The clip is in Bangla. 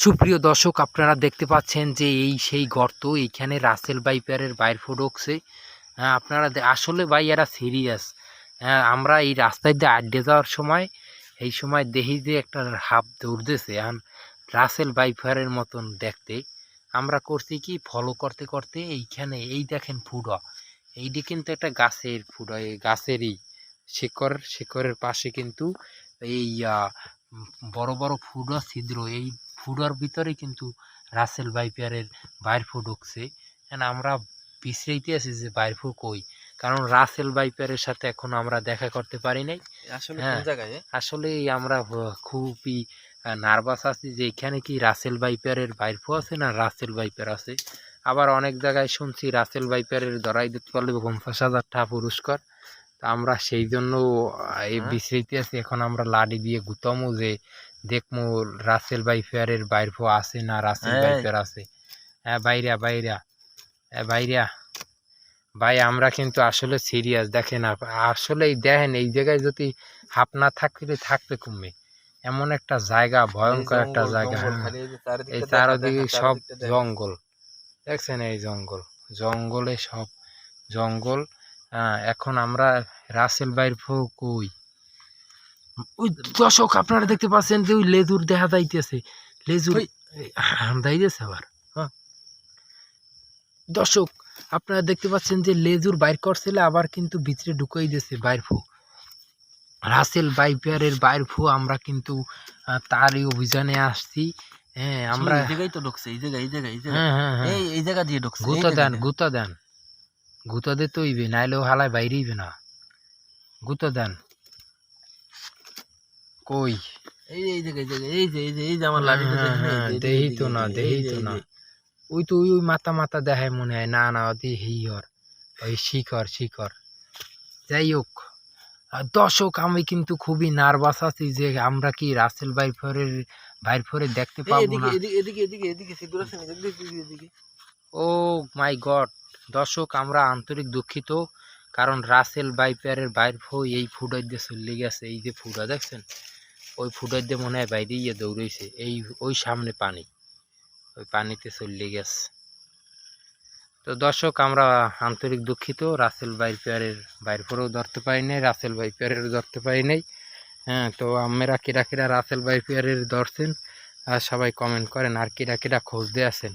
সুপ্রিয় দর্শক, আপনারা দেখতে পাচ্ছেন যে এই সেই গর্ত, এইখানে রাসেল বাইপারের বাইর ফুডকছে হ্যাঁ আপনারা আসলে ভাই এরা সিরিয়াস। হ্যাঁ আমরা এই রাস্তায় দিয়ে আড্ডে যাওয়ার সময়, এই সময় দেখি যে একটা হাফ দৌড়তেছে। এখন রাসেল বাইপারের মতন দেখতে। আমরা করছি কি ফলো করতে করতে এইখানে, এই দেখেন ফুডা। এইটি কিন্তু একটা গাছের ফুডা, এই গাছেরই শিকড়, শিকড়ের পাশে কিন্তু এই বড় বড় ফুডা ছিদ্র। এই ফুডার ভিতরে কিন্তু রাসেল বাইপারের বাইর ফু ঢুকছে। And আমরা বিশ্রাইতে আছি যে বাইর ফু কই? কারণ রাসেল বাইপারের সাথে এখন আমরা দেখা করতে পারি নাই। আসলে হ্যাঁ। কোন জায়গায়? আসলে আমরা খুবই নার্ভাস আছি যে এখানে কি রাসেল বাইপারের বাইর ফু আছে না রাসেল বাইপার আছে। আবার অনেক জায়গায় শুনছি রাসেল বাইপারের ধরাই দিতে পারলে পঞ্চাশ হাজার টাকা পুরস্কার। তা আমরা সেই জন্য এই হ্যাঁ। বিশ্রাইতে আছি। এখন আমরা লাডি দিয়ে গুতামো যে দেখমু রাসেল বাইপারের বাইর ফু আছে না রাসেল এই। বাইপার আছে? হ্যাঁ বাইরা বাইরা। হ্যাঁ বাইরা। ভাই আমরা কিন্তু আসলে সিরিয়াস দেখেন আসলে দেখেন এই জায়গায় যদি হাফ না থাকলে থাকবে কমবে এমন একটা জায়গা ভয়ঙ্কর একটা জায়গা হ্যাঁ। এই চারদিকে সব জঙ্গল। দেখছেন এই জঙ্গল? জঙ্গলে সব জঙ্গল। হ্যাঁ, এখন আমরা রাসেল বাইর কই? ওই দর্শক আপনারা দেখতে পাচ্ছেন যে ওই লেজুর দেখা যাইতেছে। লেজুর। যাইতেছে আবার হ্যাঁ। দর্শক আপনারা দেখতে পাচ্ছেন যে লেজুর বাইর করছিল আবার কিন্তু ভিতরে ঢুকাই দিয়েছে বাইর ফু। রাসেল বাইর ফু আমরা কিন্তু আহ, তারই অভিযানে আসছি। হ্যাঁ আমরা এই জায়গায় তো ঢুকছে এই জায়গায় এই জায়গায় এই হ্যাঁ হ্যাঁ হ্যাঁ। এই এই জায়গা দিয়ে ঢুকছে গুতা দেন। গুতা দেন। গুতা দে তো ইবে নাইলেও হালায় বাইরে ইবে না। গুতা দেন। কই এই এই এই যে এই যে এই যে আমার লাঠিটা হ্যাঁ, হ্যাঁ, তো না দেহি তো না ওই তো ওই মাথা মাথা দেখায় মনে হয় না না ওদি হিয়র ওই শিখর শিখর যাই হোক দর্শক আমি কিন্তু খুবই নার্ভাস আছি যে আমরা কি রাসেল বাইফরের বাইরফরে দেখতে পাবো না এদিকে এদিকে এদিকে সিদ্ধুর আছে এদিকে ও মাই গড দর্শক আমরা আন্তরিক দুঃখিত কারণ রাসেল বাইপারের বাইর ফো এই ফুটার দিয়ে চলে গেছে এই যে ফুটা দেখছেন ওই ফুটার দিয়ে মনে হয় বাইরে ইয়ে দৌড়েছে এই, ওই সামনে পানি। ওই পানিতে চলে গেছে তো দর্শক, আমরা আন্তরিক দুঃখিত। রাসেল বাইপারের বাইর পরেও ধরতে পারি নাই, রাসেল বাইপারের ধরতে পারি নাই। হ্যাঁ তো আমরা কিরা কিরা রাসেল বাইপারের ধরছেন? আর সবাই কমেন্ট করেন, আর কিরা কিরা খোঁজ দিয়ে আছেন?